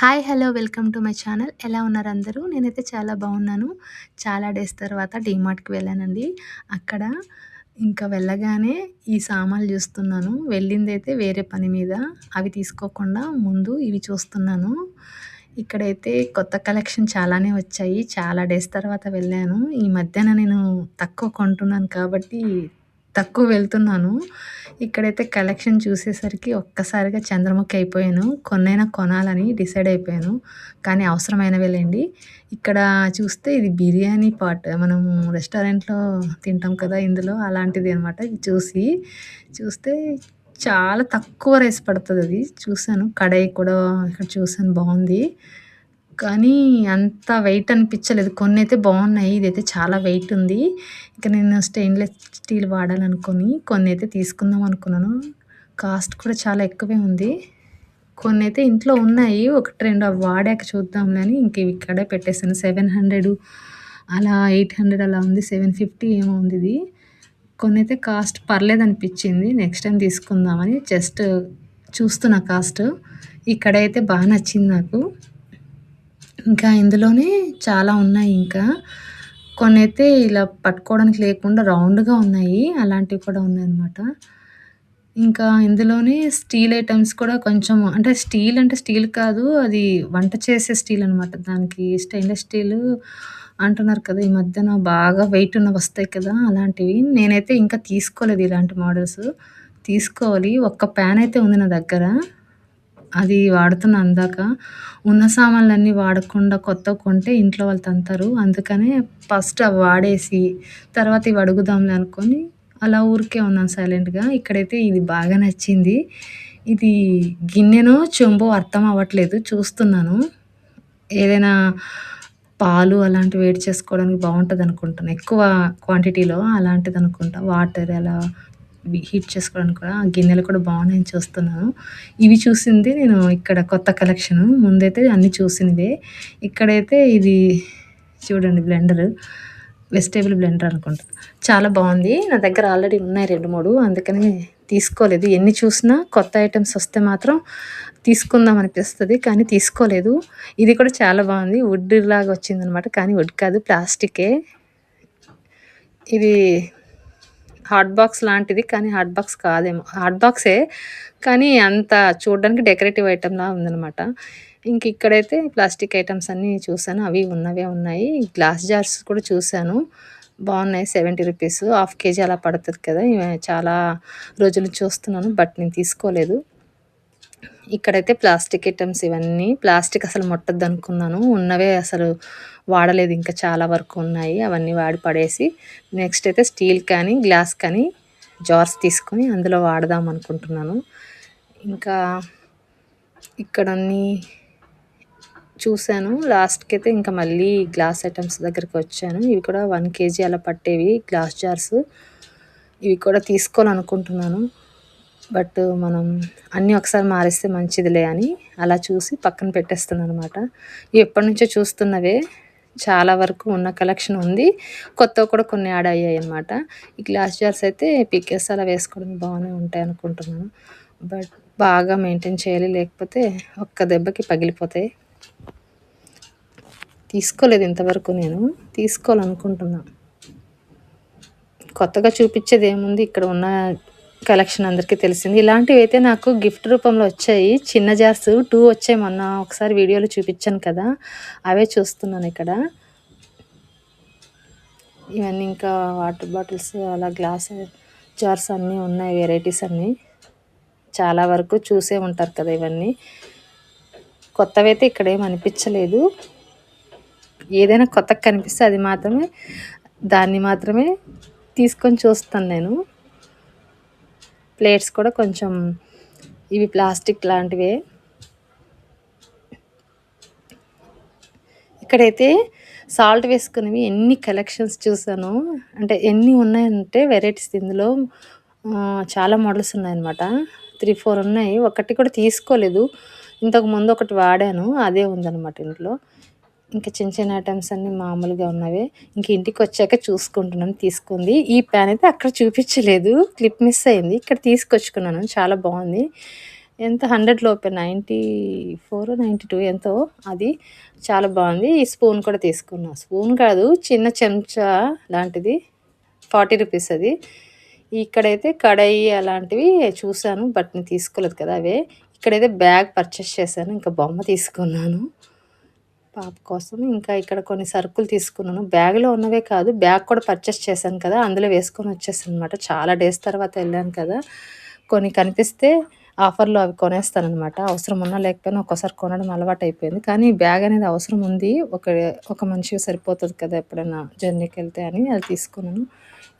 Hi hello welcome to my channel. ఎలా ఉన్నారు అందరూ? నేనైతే చాలా బాగున్నాను. చాలా డేస్ తర్వాత డీమార్ట్కి వెళ్ళానండి. అక్కడ ఇంకా వెళ్ళగానే ఈ సామాన్లు చూస్తున్నాను. వెళ్ళింది అయితే వేరే పని మీద. అవి తీసుకోకుండా ముందు ఇవి చూస్తున్నాను. ఇక్కడైతే కొత్త కలెక్షన్ చాలానే వచ్చాయి. చాలా డేస్ తర్వాత వెళ్ళాను. ఈ మధ్యన నేను తక్కువ కొంటున్నాను కాబట్టి తక్కువ వెళ్తున్నాను. ఇక్కడైతే కలెక్షన్ చూసేసరికి ఒక్కసారిగా చంద్రముఖి అయిపోయాను. కొన్నైనా కొనాలని డిసైడ్ అయిపోయాను. కానీ అవసరమైనవి లేండి ఇక్కడ చూస్తే ఇది బిర్యానీ పాట్ మనము రెస్టారెంట్లో తింటాం కదా ఇందులో అలాంటిది అనమాట చూసి చూస్తే చాలా తక్కువ రైస్ పడుతుంది అది. చూశాను. కడాయి కూడా ఇక్కడ చూసాను బాగుంది. కానీ అంత వెయిట్ అనిపించలేదు. కొన్ని అయితే బాగున్నాయి. ఇదైతే చాలా వెయిట్ ఉంది. ఇక నేను స్టెయిన్లెస్ స్టీల్ వాడాలనుకొని కొన్ని అయితే తీసుకుందాం అనుకున్నాను. కాస్ట్ కూడా చాలా ఎక్కువే ఉంది. కొన్ని అయితే ఇంట్లో ఉన్నాయి. ఒకటి రెండు అవి వాడాక చూద్దాంలే అని ఇంక ఇక్కడే పెట్టేసాను సెవెన్ హండ్రెడ్ అలా ఎయిట్ హండ్రెడ్ అలా ఉంది. సెవెన్ ఫిఫ్టీ ఏమో ఉంది ఇది. కొన్ని అయితే కాస్ట్ పర్లేదు అనిపించింది. నెక్స్ట్ టైం తీసుకుందామని జస్ట్ చూస్తున్నా కాస్ట్. ఇక్కడైతే బాగా నచ్చింది నాకు. ఇంకా ఇందులోనే చాలా ఉన్నాయి ఇంకా. కొన్ని అయితే ఇలా పట్టుకోవడానికి లేకుండా రౌండ్గా ఉన్నాయి. అలాంటివి కూడా ఉన్నాయన్నమాట. ఇంకా ఇందులోనే స్టీల్ ఐటమ్స్ కూడా కొంచెం అంటే స్టీల్ అంటే స్టీల్ కాదు అది వంట చేసే స్టీల్ అనమాట దానికి స్టెయిన్లెస్ స్టీల్ అంటున్నారు కదా ఈ మధ్యన బాగా వెయిట్ ఉన్న వస్తాయి కదా అలాంటివి. నేనైతే ఇంకా తీసుకోలేదు ఇలాంటి మోడల్స్. తీసుకోవాలి. ఒక్క ప్యాన్ అయితే ఉంది నా దగ్గర. అది వాడుతున్న అందాక ఉన్న సామాన్లన్నీ వాడకుండా కొత్త కొంటే ఇంట్లో వాళ్ళు తంతారు. అందుకనే ఫస్ట్ అవి వాడేసి తర్వాత ఇవి అడుగుదాంలే అనుకొని అలా ఊరికే ఉన్నాను సైలెంట్గా. ఇక్కడైతే ఇది బాగా నచ్చింది. ఇది గిన్నెనో చెంబో అర్థం అవ్వట్లేదు. చూస్తున్నాను. ఏదైనా పాలు అలాంటివి వేడి చేసుకోవడానికి బాగుంటుంది అనుకుంటాను ఎక్కువ క్వాంటిటీలో అలాంటిది అనుకుంటా వాటర్ అలా హీట్ చేసుకోవడానికి కూడా ఆ గిన్నెలు కూడా బాగున్నాయని చూస్తున్నాను. ఇవి చూసింది నేను ఇక్కడ కొత్త కలెక్షన్ ముందైతే అన్నీ చూసినవే. ఇక్కడైతే ఇది చూడండి బ్లెండర్ వెజిటేబుల్ బ్లెండర్ అనుకుంటా. చాలా బాగుంది. నా దగ్గర ఆల్రెడీ ఉన్నాయి రెండు మూడు. అందుకని తీసుకోలేదు. ఎన్ని చూసినా కొత్త ఐటమ్స్ వస్తే మాత్రం తీసుకుందాం అనిపిస్తుంది కానీ తీసుకోలేదు. ఇది కూడా చాలా బాగుంది. వుడ్ లాగా వచ్చిందనమాట కానీ వుడ్ కాదు ప్లాస్టికే. ఇది హాట్ బాక్స్ లాంటిది కానీ హాట్ బాక్స్ కాదేమో. హాట్ బాక్సే కానీ అంత చూడడానికి డెకరేటివ్ ఐటెంలా ఉందనమాట ఇంక ఇక్కడైతే ప్లాస్టిక్ ఐటమ్స్ అన్నీ చూసాను అవి ఉన్నవే ఉన్నాయి. గ్లాస్ జార్స్ కూడా చూశాను. బాగున్నాయి. Seventy rupees. హాఫ్ కేజీ అలా పడుతుంది కదా. చాలా రోజులు చూస్తున్నాను బట్ నేను తీసుకోలేదు. ఇక్కడైతే ప్లాస్టిక్ ఐటమ్స్ ఇవన్నీ. ప్లాస్టిక్ అసలు ముట్టద్దు అనుకున్నాను. ఉన్నవే అసలు వాడలేదు. ఇంకా చాలా వరకు ఉన్నాయి. అవన్నీ వాడి పడేసి నెక్స్ట్ అయితే స్టీల్ కానీ గ్లాస్ కానీ జార్స్ తీసుకొని అందులో వాడదాం అనుకుంటున్నాను. ఇంకా ఇక్కడన్నీ చూశాను. లాస్ట్కి అయితే ఇంకా మళ్ళీ గ్లాస్ ఐటమ్స్ దగ్గరికి వచ్చాను. ఇవి కూడా వన్ కేజీ అలా పట్టేవి. గ్లాస్ జార్స్ ఇవి కూడా తీసుకోవాలనుకుంటున్నాను. బట్ మనం అన్నీ ఒకసారి మారిస్తే మంచిదిలే అని అలా చూసి పక్కన పెట్టేస్తున్నాను అనమాట ఎప్పటి నుంచో చూస్తున్నవే. చాలా వరకు ఉన్న కలెక్షన్ ఉంది. కొత్త కూడా కొన్ని యాడ్ అయ్యాయి అనమాట ఈ గ్లాస్ జార్స్ అయితే పికెస్ అలా వేసుకోవడం బాగానే ఉంటాయి అనుకుంటున్నాను. బట్ బాగా మెయింటైన్ చేయాలి. లేకపోతే ఒక్క దెబ్బకి పగిలిపోతాయి. తీసుకోలేదు ఇంతవరకు నేను. తీసుకోవాలనుకుంటున్నాను కొత్తగా చూపించేది ఏముంది? ఇక్కడ ఉన్న కలెక్షన్ అందరికీ తెలిసింది. ఇలాంటివి అయితే నాకు గిఫ్ట్ రూపంలో వచ్చాయి. చిన్న జార్స్ టూ వచ్చాయి. మొన్న ఒకసారి వీడియోలో చూపించాను కదా. అవే చూస్తున్నాను ఇక్కడ. ఇవన్నీ ఇంకా వాటర్ బాటిల్స్ అలా గ్లాస్ జార్స్ అన్నీ ఉన్నాయి వెరైటీస్ అన్నీ. చాలా వరకు చూసే ఉంటారు కదా ఇవన్నీ. కొత్తవైతే ఇక్కడ ఏం అనిపించలేదు. ఏదైనా కొత్తగా కనిపిస్తే అది మాత్రమే దాన్ని మాత్రమే తీసుకొని చూస్తాను నేను. ప్లేట్స్ కూడా కొంచెం ఇవి ప్లాస్టిక్ లాంటివే. ఇక్కడైతే సాల్ట్ వేసుకునేవి ఎన్ని కలెక్షన్స్ చూసాను. అంటే ఎన్ని ఉన్నాయంటే వెరైటీస్ ఇందులో. చాలా మోడల్స్ ఉన్నాయన్నమాట. త్రీ ఫోర్ ఉన్నాయి. ఒకటి కూడా తీసుకోలేదు. ఇంతకు ముందు ఒకటి వాడాను. అదే ఉందన్నమాట ఇంట్లో. ఇంకా చిన్న చిన్న ఐటమ్స్ అన్నీ మామూలుగా ఉన్నవే. ఇంక ఇంటికి వచ్చాక చూసుకుంటున్నాను తీసుకుంది. ఈ ప్యాన్ అయితే అక్కడ చూపించలేదు. క్లిప్ మిస్ అయింది. ఇక్కడ తీసుకొచ్చుకున్నాను. చాలా బాగుంది. ఎంత? హండ్రెడ్ లోపే. నైంటీ ఫోర్ నైంటీ టూ ఎంతో అది. చాలా బాగుంది. ఈ స్పూన్ కూడా తీసుకున్నా. స్పూన్ కాదు చిన్న చెంచా లాంటిది. ఫార్టీ రూపీస్ అది. ఇక్కడైతే కడాయి అలాంటివి చూశాను బట్ నేను తీసుకోలేదు కదా అవే. ఇక్కడైతే బ్యాగ్ పర్చేస్ చేశాను ఇంకా బొమ్మ తీసుకున్నాను. పాప కోసం. ఇంకా ఇక్కడ కొన్ని సరుకులు తీసుకున్నాను. బ్యాగ్లో ఉన్నవే కాదు బ్యాగ్ కూడా పర్చేస్ చేశాను కదా అందులో వేసుకొని వచ్చేసాను అనమాట చాలా డేస్ తర్వాత వెళ్ళాను కదా. కొన్ని కనిపిస్తే ఆఫర్లో అవి కొనేస్తాను అనమాట అవసరం ఉన్నా లేకపోయినా ఒక్కోసారి కొనడం అలవాటు అయిపోయింది. కానీ బ్యాగ్ అనేది అవసరం ఉంది. ఒక ఒక మనిషికి సరిపోతుంది కదా ఎప్పుడైనా జర్నీకి వెళ్తే అని అది తీసుకున్నాను.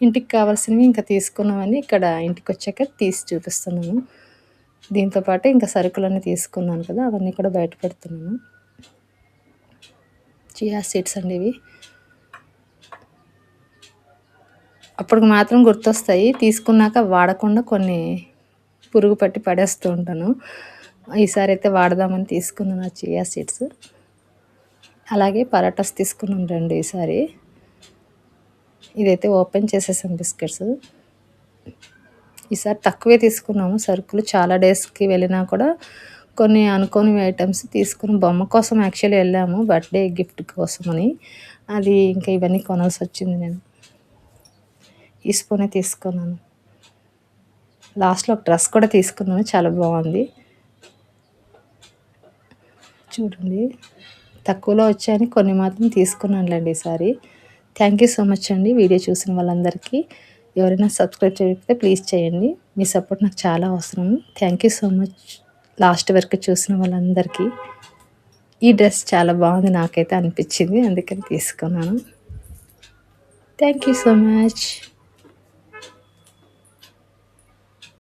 ఇంటికి కావాల్సినవి ఇంకా తీసుకున్నామని ఇక్కడ ఇంటికి వచ్చాక తీసి చూపిస్తున్నాను. దీంతో పాటు ఇంకా సరుకులన్నీ తీసుకున్నాను కదా అవన్నీ కూడా బయట పెడుతున్నాను. చియా సీడ్స్ అండి ఇవి. అప్పటికి మాత్రం గుర్తొస్తాయి. తీసుకున్నాక వాడకుండా కొన్ని పురుగు పట్టి పడేస్తూ ఉంటాను. ఈసారి అయితే వాడదామని తీసుకున్నాను ఆ చియా సీడ్స్ అలాగే పరాటాస్ తీసుకున్నాను రెండు ఈసారి. ఇదైతే ఓపెన్ చేసేసాం బిస్కెట్స్. ఈసారి తక్కువే తీసుకున్నాము. సరుకులు చాలా డేస్కి వెళ్ళినా కూడా కొన్ని అనుకోని ఐటమ్స్ తీసుకుని బొమ్మ కోసం యాక్చువల్లీ వెళ్ళాము బర్త్డే గిఫ్ట్ కోసమని. అది ఇంకా ఇవన్నీ కొనాల్సి వచ్చింది నేను. ఈ స్పూనే తీసుకున్నాను. లాస్ట్లో ఒక డ్రెస్ కూడా తీసుకున్నాను చాలా బాగుంది. చూడండి తక్కువలో వచ్చాయని కొన్ని మాత్రం తీసుకున్నానులేండి ఈసారి. థ్యాంక్ యూ సో మచ్ అండి వీడియో చూసిన వాళ్ళందరికీ. ఎవరైనా సబ్స్క్రైబ్ చేయకపోతే ప్లీజ్ చేయండి. మీ సపోర్ట్ నాకు చాలా అవసరం. Thank you so much last వరకు చూసిన వాళ్ళందరికీ ఈ డ్రెస్ చాలా బాగుంది నాకైతే అనిపించింది అందుకని తీసుకున్నాను. Thank you so much